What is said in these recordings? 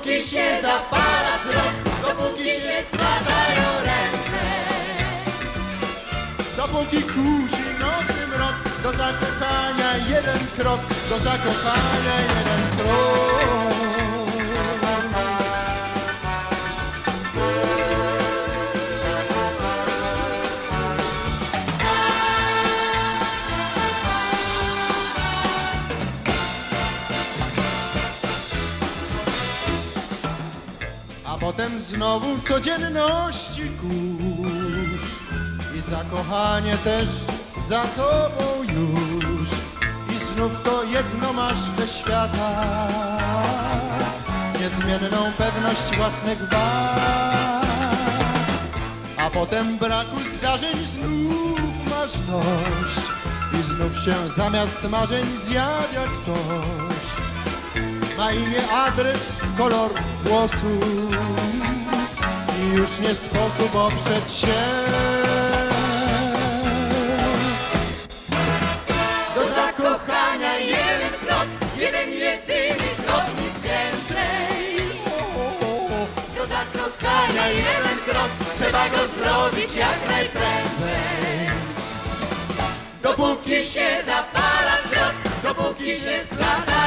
Dopóki się zapala wzrok, dopóki się składają ręce. Dopóki kusi nocy mrok, do zakochania jeden krok, do zakochania jeden krok. Potem znowu codzienności kurz. I zakochanie też za tobą już. I znów to jedno masz ze świata. Niezmienną pewność własnych wad. A potem braku zdarzeń znów masz dość. I znów się zamiast marzeń zjawia ktoś ma imię, adres, kolor włosów i już nie sposób oprzeć się. Do zakochania jeden krok, jeden jedyny krok, nic więcej. Do zakochania jeden krok, trzeba go zrobić jak najprędzej. Dopóki się zapala wzrok, dopóki się splatają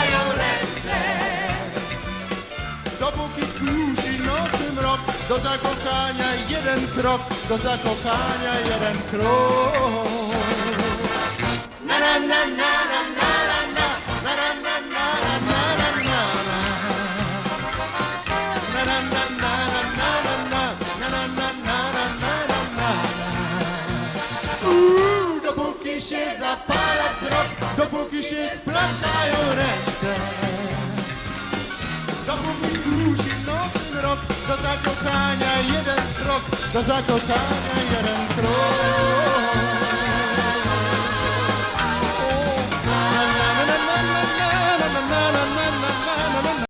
do zakochania jeden krok, do zakochania jeden krok. Na na na na na na na na na na na na na na na na. Na na na na na na na na na na na Dopóki się zapala wzrok, dopóki się splatają ręce. Do zakochania jeden krok, do zakochania jeden krok.